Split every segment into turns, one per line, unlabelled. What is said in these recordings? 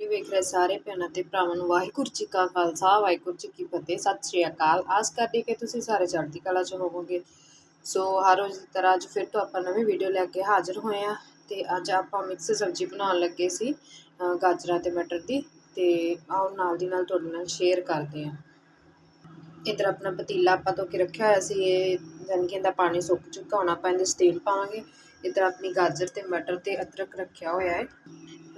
Video ਵੇਖ ਰਹੇ ਸਾਰੇ ਭੈਣਾਂ ਤੇ ਭਰਾਵਾਂ ਨੂੰ, ਵਾਹਿਗੁਰੂ ਜੀ ਕਾ ਖਾਲਸਾ, ਵਾਹਿਗੁਰੂ ਜੀ ਕੀ ਫਤਿਹ, ਸਤਿ ਸ਼੍ਰੀ ਅਕਾਲ। ਆਸ ਕਰਦੀ ਕਿ ਤੁਸੀਂ ਸਾਰੇ ਚੜ੍ਹਦੀ ਕਲਾ 'ਚ ਹੋਵੋਗੇ। ਸੋ ਹਰ ਰੋਜ਼ ਦੀ ਤਰ੍ਹਾਂ ਅੱਜ ਫਿਰ ਤੋਂ ਆਪਾਂ ਨਵੀਂ ਵੀਡੀਓ ਲੈ ਕੇ ਹਾਜ਼ਰ ਹੋਏ ਆ ਤੇ ਅੱਜ ਆਪਾਂ ਮਿਕਸ ਸਬਜ਼ੀ ਬਣਾਉਣ ਲੱਗੇ ਸੀ ਗਾਜਰਾਂ ਤੇ ਮਟਰ ਦੀ ਤੇ ਆਓ ਨਾਲ ਦੀ ਨਾਲ ਤੁਹਾਡੇ ਨਾਲ ਸ਼ੇਅਰ ਕਰਦੇ ਆ ਇੱਧਰ ਆਪਣਾ ਪਤੀਲਾ ਆਪਾਂ ਧੋ ਕੇ ਰੱਖਿਆ ਹੋਇਆ ਸੀ, ਇਹ ਜਾਣੀ ਦਾ ਪਾਣੀ ਸੁੱਕ ਚੁੱਕਾ ਹੁਣ, ਆਪਾਂ ਇਹਦੇ 'ਚ ਤੇਲ ਪਾਵਾਂਗੇ। ਇੱਧਰ ਆਪਣੀ ਗਾਜਰ ਤੇ ਮਟਰ ਤੇ ਅਦਰਕ ਰੱਖਿਆ ਹੋਇਆ ਹੈ।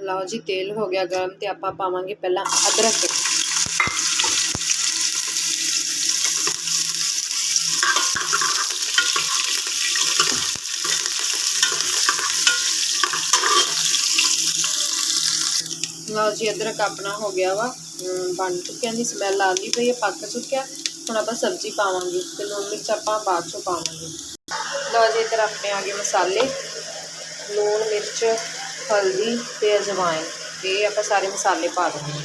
ਲਓ ਜੀ, ਤੇਲ ਹੋ ਗਿਆ ਗਰਮ ਤੇ ਆਪਾਂ ਪਾਵਾਂਗੇ ਪਹਿਲਾਂ ਅਦਰਕ। ਲਓ ਜੀ, ਅਦਰਕ ਆਪਣਾ ਹੋ ਗਿਆ ਵਾ। ਅਮ ਬਣ ਚੁੱਕਿਆ ਦੀ ਸਮੈਲ ਆ ਗਈ ਪਈ ਹੈ ਪੱਕ ਚੁੱਕਿਆ। ਹੁਣ ਆਪਾਂ ਸਬਜ਼ੀ ਪਾਵਾਂਗੇ ਤੇ ਲੂਣ ਮਿਰਚ ਆਪਾਂ ਬਾਅਦ ਚੋਂ ਪਾਵਾਂਗੇ। ਲਓ ਜੀ, ਇੱਧਰ ਆਪਣੇ ਆ ਗਏ ਮਸਾਲੇ। ਲੂਣ ਮਿਰਚ ਹਲਦੀ ਤੇ ਅਜਵਾਇਨ ਤੇ ਆਪਾਂ ਸਾਰੇ ਮਸਾਲੇ ਪਾ ਦਿੰਦੇ ਹਾਂ।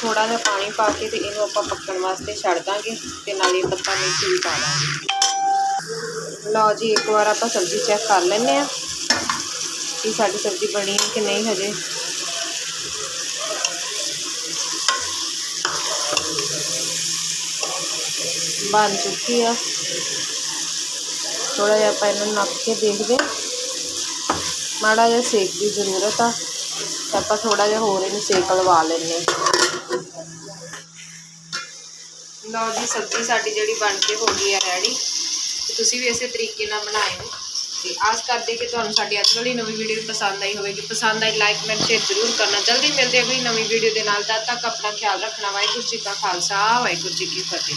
ਥੋੜਾ ਜਿਹਾ ਪਾਣੀ ਪਾ ਕੇ ਤੇ ਇਹਨੂੰ ਆਪਾਂ ਪੱਕਣ ਵਾਸਤੇ ਛੱਡ ਦਾਂਗੇ ਤੇ ਨਾਲੇ ਪੱਤਾ ਮਿਰਚ ਵੀ ਪਾ ਦਾਂਗੇ ਲਓ ਜੀ, ਇੱਕ ਵਾਰ ਆਪਾਂ ਸਬਜ਼ੀ ਚੈੱਕ ਕਰ ਲੈਂਦੇ ਆ ਕਿ ਸਾਡੀ ਸਬਜ਼ੀ ਬਣੀ ਹੈ ਕਿ ਨਹੀਂ ਹਜੇ। ਬਣ ਚੁੱਕੀ ਆ। ਥੋੜਾ ਜਿਹਾ ਆਪਾਂ ਇਹਨੂੰ ਨੱਪ ਕੇ ਦੇਖਦੇ ਹਾਂ। ਮਾੜਾ ਜਿਹਾ ਸੇਕ ਦੀ ਜ਼ਰੂਰਤ ਆ ਆਪਾਂ ਥੋੜਾ ਜਿਹਾ ਹੋਰ ਇਹਨੂੰ ਸੇਕ ਲਵਾ ਲੈਂਦੇ ਲਓ ਜੀ, ਸਬਜ਼ੀ ਸਾਡੀ ਜਿਹੜੀ ਬਣ ਕੇ ਹੋ ਗਈ ਆ ਰੈਡੀ ਤੁਸੀਂ ਵੀ ਇਸੇ ਤਰੀਕੇ ਨਾਲ ਬਣਾਇਓ। ਤੇ ਆਸ ਕਰਦੇ ਕਿ ਤੁਹਾਨੂੰ ਸਾਡੀ ਅੱਜ ਵਾਲੀ ਨਵੀਂ ਵੀਡੀਓ ਪਸੰਦ ਆਈ ਹੋਵੇਗੀ। ਪਸੰਦ ਆਈ ਲਾਈਕ ਕਮੈਂਟ ਸ਼ੇਅਰ ਜ਼ਰੂਰ ਕਰਨਾ। ਜਲਦੀ ਮਿਲਦੇ ਅਗਲੀ ਨਵੀਂ ਵੀਡੀਓ ਦੇ ਨਾਲ। ਤਦ ਤੱਕ ਆਪਣਾ ਖਿਆਲ ਰੱਖਣਾ। ਵਾਹਿਗੁਰੂ ਜੀ ਕਾ ਖਾਲਸਾ, ਵਾਹਿਗੁਰੂ ਜੀ ਕੀ ਫਤਿਹ।